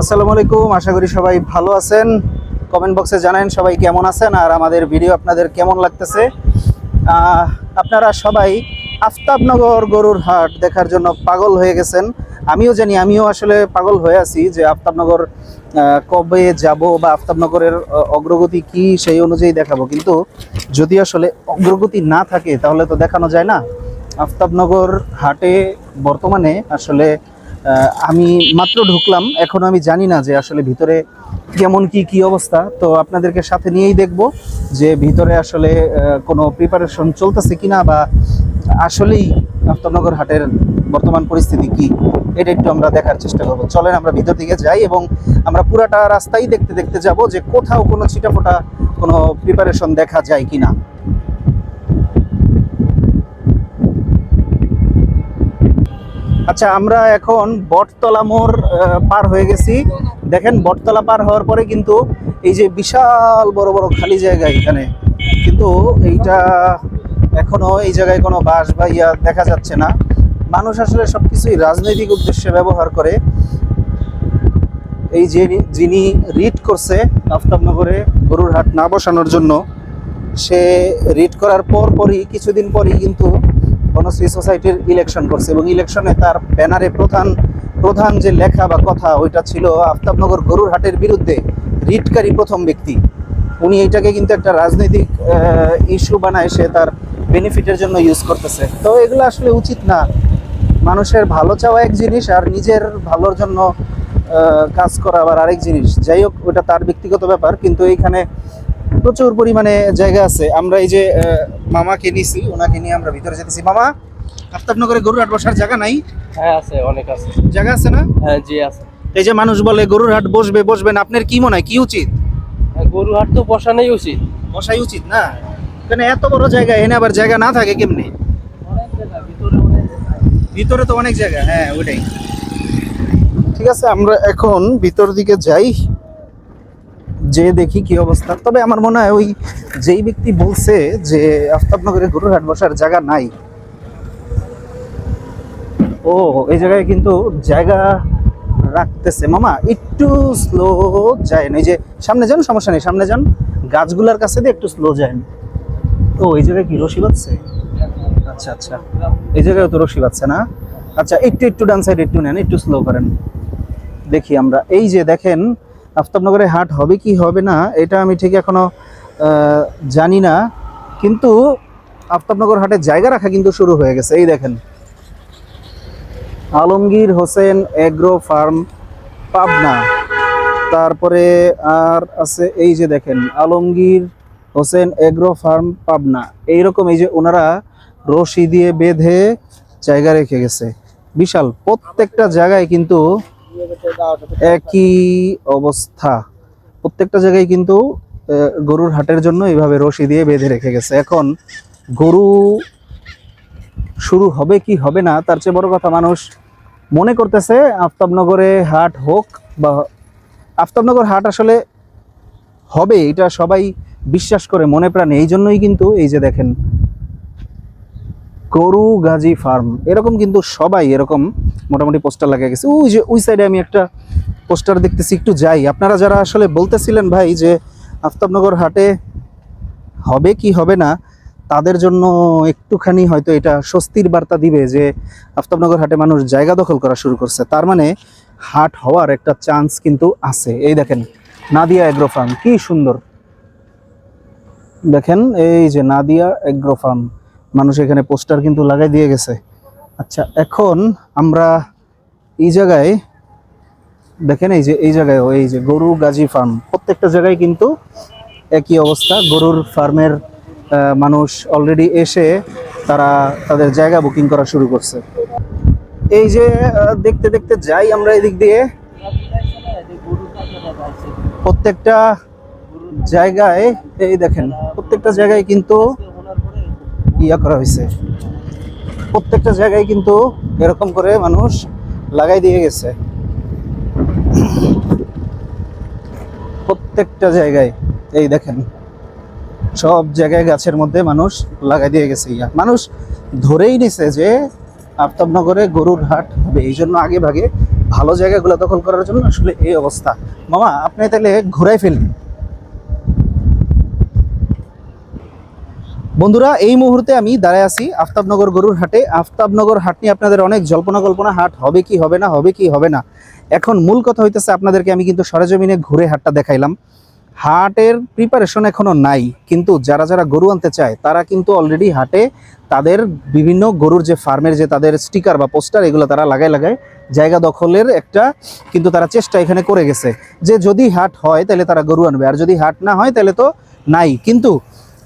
আসসালামু আলাইকুম, আশা করি সবাই ভালো আছেন। কমেন্ট বক্সে জানান সবাই কেমন আছেন আর আমাদের ভিডিও আপনাদের কেমন লাগতেছে। আপনারা সবাই আফতাবনগর গরুর হাট দেখার জন্য পাগল হয়ে গেছেন। আমিও জানি, আমিও আসলে পাগল হয়ে আছি যে আফতাবনগর কবে যাব বা আফতাবনগরের অগ্রগতি কি সেই অনুযায়ী দেখাবো। কিন্তু যদি আসলে অগ্রগতি না থাকে তাহলে তো দেখানো যায় না। আফতাবনগর হাটে বর্তমানে আসলে আমি মাত্র ঢুকলাম। এখনও আমি জানি না যে আসলে ভিতরে কেমন কি কি অবস্থা। তো আপনাদেরকে সাথে নিয়েই দেখব যে ভিতরে আসলে কোনো প্রিপারেশন চলতেছে কিনা বা আসলেই আফতাবনগর হাটের বর্তমান পরিস্থিতি কি, এটা একটু আমরা দেখার চেষ্টা করব। চলেন আমরা ভিতর দিকে যাই এবং আমরা পুরাটা রাস্তাই দেখতে দেখতে যাব যে কোথাও কোনো ছিটাফোটা, কোনো প্রিপারেশন দেখা যায় কিনা। আচ্ছা আমরা এখন বটতলা মোড় পার হয়ে গেছি। দেখেন, বটতলা পার হওয়ার পরে কিন্তু এই যে বিশাল বড় বড় খালি জায়গা এখানে। কিন্তু এইটা এখনও এই জায়গায় কোনো বাস বা ইয়া দেখা যাচ্ছে না। মানুষ আসলে সবকিছুই রাজনৈতিক উদ্দেশ্যে ব্যবহার করে। এই যে যিনি রিট করছে আফতাবনগরে গরুর হাট না বসানোর জন্য, সে রিট করার পর পরই, কিছুদিন পরই কিন্তু বনশ্রী সোসাইটির ইলেকশন করছে এবং ইলেকশনে তার ব্যানারে প্রধান প্রধান যে লেখা বা কথা ওইটা ছিল আফতাবনগর গরুর হাটের বিরুদ্ধে রিটকারী প্রথম ব্যক্তি। উনি এইটাকে কিন্তু একটা রাজনৈতিক ইস্যু বানায় সে তার বেনিফিটের জন্য ইউজ করতেছে। তো এগুলো আসলে উচিত না। মানুষের ভালো চাওয়া এক জিনিস আর নিজের ভালোর জন্য কাজ করা আবার আরেক জিনিস। যাই হোক, ওটা তার ব্যক্তিগত ব্যাপার, কিন্তু এইখানে প্রচুর পরিমাণে জায়গা আছে। আমরা এই যে মামাকে নিছি ওনাকে নিয়ে আমরা ভিতরে যেতেছি। মামা আফতাবনগরে গরুর হাট বসার জায়গা নাই? হ্যাঁ আছে অনেক আছে। জায়গা আছে না? হ্যাঁ জি আছে। এই যে মানুষ বলে গরুর হাট বসবে বসবেন আপনার কি মনে হয় কি উচিত? হ্যাঁ, গরু হাট তো বসানোই উচিত। বসাই উচিত না? কেন এত বড় জায়গা এনে আবার জায়গা না থাকে কেমনি? ভিতরে তো অনেক জায়গা হ্যাঁ ওইটাই। ঠিক আছে আমরা এখন ভিতর দিকে যাই। যে দেখি কি অবস্থা। তবে আমার মনে হয় ওই যেই ব্যক্তি বলছে যে আফতাবনগরে গরুর হাট বসার জায়গা নাই, ও, এই জায়গায় কিন্তু জায়গা রাখতেছে। মামা, একটু স্লো যায় না। এই যে সামনে যান, সমস্যা নেই। সামনে যান, গাছগুলার কাছে দিয়ে একটু স্লো যায় ও, এই জায়গায় কি রশি বাচ্ছে আচ্ছা আচ্ছা। এই জায়গায় তো রশি বাচ্ছে না। আচ্ছা একটু একটু ডান সাইড একটু নেন, একটু স্লো করেন। দেখি আমরা। এই যে দেখেন আফতাবনগরে হাট হবে কি হবে না এটা আমি ঠিক এখনও আহ, জানি না। কিন্তু আফতাবনগর হাটের জায়গা রাখা কিন্তু শুরু হয়ে গেছে। এই দেখেন আলমগীর হোসেন এগ্রো ফার্ম পাবনা। তারপরে আর আছে এই যে দেখেন আলমগীর হোসেন এগ্রো ফার্ম পাবনা। এইরকম এই যে ওনারা রশি দিয়ে বেঁধে জায়গা রেখে গেছে। বিশাল প্রত্যেকটা জায়গায় কিন্তু একই অবস্থা। প্রত্যেকটা জায়গায় কিন্তু গরুর হাটের জন্য এইভাবে রশি দিয়ে বেঁধে রেখে গেছে। এখন গরু শুরু হবে কি হবে না, তার চেয়ে বড় কথা মানুষ মনে করতেছে আফতাবনগরে হাট হোক বা, আফতাবনগর হাট আসলে হবে, এটা সবাই বিশ্বাস করে মনে প্রাণে। এই জন্যই কিন্তু এই যে দেখেন, গরু গাজী ফার্ম, এরকম কিন্তু সবাই, এরকম মোটামুটি পোস্টার লাগিয়ে গেছে। ওই যে, ওই সাইডে আমি একটা পোস্টার দেখতেছি, একটু যাই। আপনারা যারা আসলে বলতেছিলেন ভাই যে আফতাবনগর হাটে হবে কি হবে না, তাদের জন্য একটুখানি হয়তো এটা স্বস্তির বার্তা দিবে যে আফতাবনগর হাটে মানুষ জায়গা দখল করা শুরু করছে। তার মানে হাট হওয়ার একটা চান্স কিন্তু আছে। এই দেখেন, নাদিয়া এগ্রো ফার্ম কি সুন্দর। দেখেন, এই যে নাদিয়া এগ্রো ফার্ম মানুষ এখানে পোস্টার কিন্তু লাগাই দিয়ে গেছে। আচ্ছা এখন আমরা এই জায়গায়, দেখেন এই যে, এই জায়গায় এই যে গরু গাজী ফার্ম প্রত্যেকটা জায়গায় কিন্তু একই অবস্থা। গরুর ফার্মের মানুষ অলরেডি এসে তারা তাদের জায়গা বুকিং করা শুরু করছে। এই যে দেখতে দেখতে যাই আমরা এদিক দিয়ে। প্রত্যেকটা জায়গায়, এই দেখেন, প্রত্যেকটা জায়গায় কিন্তু ইয়া করা হয়েছে। প্রত্যেকটা জায়গায় কিন্তু এরকম করে মানুষ লাগাই দিয়ে গেছে। প্রত্যেকটা জায়গায়, এই দেখেন, সব জায়গায় গাছের মধ্যে মানুষ লাগাই দিয়ে গেছে ইয়া মানুষ ধরেই নিছে যে আফতাবনগরে গরুর হাট হবে, এই জন্য আগে ভাগে ভালো জায়গাগুলো দখল করার জন্য আসলে এই অবস্থা। মামা, আপনি তাহলে ঘুরাই ফেলবেন বন্ধুরা, এই মুহূর্তে আমি দাঁড়ায় আছি আফতাবনগর গরুর হাটে। আফতাবনগর হাট নিয়ে আপনাদের অনেক জল্পনা কল্পনা, হাট হবে কি হবে না, হবে কি হবে না। এখন মূল কথা হইতেছে আপনাদেরকে আমি কিন্তু সরেজমিনে ঘুরে হাটটা দেখাইলাম। হাটের প্রিপারেশন এখনও নাই, কিন্তু যারা যারা গরু আনতে চায়, তারা কিন্তু অলরেডি হাটে তাদের বিভিন্ন গরুর যে ফার্মের যে তাদের স্টিকার বা পোস্টার এগুলো তারা লাগায় লাগায় জায়গা দখলের একটা কিন্তু তারা চেষ্টা এখানে করে গেছে। যে যদি হাট হয়, তাহলে তারা গরু আনবে, আর যদি হাট না হয়, তাহলে তো নাই। কিন্তু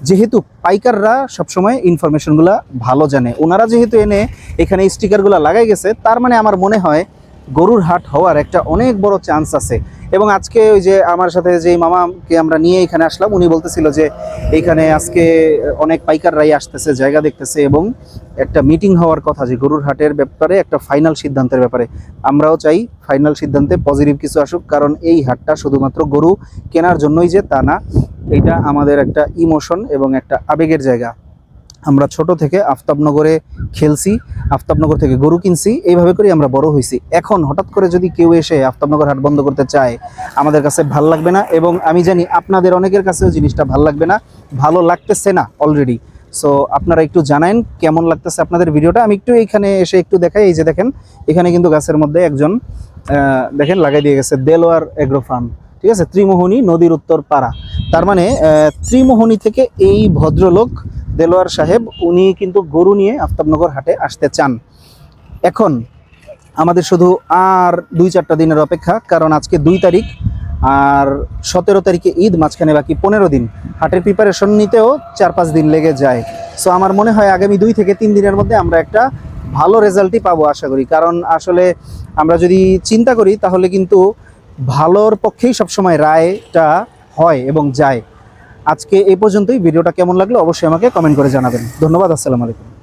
যেহেতু পাইকাররা সবসময় ইনফরমেশনগুলো ভালো জানে। ওনারা যেহেতু এনে এখানে স্টিকারগুলো লাগাই গেছে, তার মানে আমার মনে হয় গরুর হাট হওয়ার একটা অনেক বড় চান্স আছে। এবং আজকে ওই যে আমার সাথে যে মামাকে আমরা নিয়ে এখানে আসলাম, উনি বলতেছিল যে এইখানে আজকে অনেক পাইকাররাই আসতেছে, জায়গা দেখতেছে এবং একটা মিটিং হওয়ার কথা যে গরুর হাটের ব্যাপারে, একটা ফাইনাল সিদ্ধান্তের ব্যাপারে। আমরাও চাই ফাইনাল সিদ্ধান্তে পজিটিভ কিছু আসুক, কারণ এই হাটটা শুধুমাত্র গরু কেনার জন্যই যে তা না, এটা আমাদের একটা ইমোশন এবং একটা আবেগের জায়গা। আমরা ছোট থেকে আফতাবনগরে খেলছি, আফতাবনগর থেকে গরু কিনছি, এইভাবে করে আমরা বড় হয়েছি। এখন হঠাৎ করে যদি কেউ এসে আফতাবনগর হাট বন্ধ করতে চায়, আমাদের কাছে ভালো লাগবে না এবং আমি জানি আপনাদের অনেকের কাছেও জিনিসটা ভালো লাগবে না, ভালো লাগতেছে না অলরেডি সো আপনারা একটু জানান কেমন লাগতেছে আপনাদের ভিডিওটা। আমি একটু এখানে এসে একটু দেখাই, এই যে দেখেন, এখানে কিন্তু গাছের মধ্যে একজন দেখেন লাগাই দিয়ে গেছে, দেলোয়ার এগ্রো ফার্ম, ঠিক আছে? ত্রিমোহনী নদীর উত্তর পাড়া। তার মানে ত্রিমোহনী থেকে এই ভদ্রলোক দেলোয়ার সাহেব, উনি কিন্তু গরু নিয়ে আফতাবনগর হাটে আসতে চান। এখন আমাদের শুধু আর দুই চারটা দিনের অপেক্ষা, কারণ আজকে দুই তারিখ আর সতেরো তারিখে ঈদ, মাঝখানে বাকি পনেরো দিন। হাটের প্রিপারেশন নিতেও চার পাঁচ দিন লেগে যায়। সো আমার মনে হয় আগামী দুই থেকে তিন দিনের মধ্যে আমরা একটা ভালো রেজাল্টই পাবো, আশা করি। কারণ আসলে আমরা যদি চিন্তা করি, তাহলে কিন্তু ভালোর পক্ষেই সবসময় রায়টা হয় এবং যায়। আজকে এই পর্যন্তই। ভিডিওটা কেমন লাগল অবশ্যই আমাকে কমেন্ট করে জানাবেন। ধন্যবাদ আসসালামু আলাইকুম।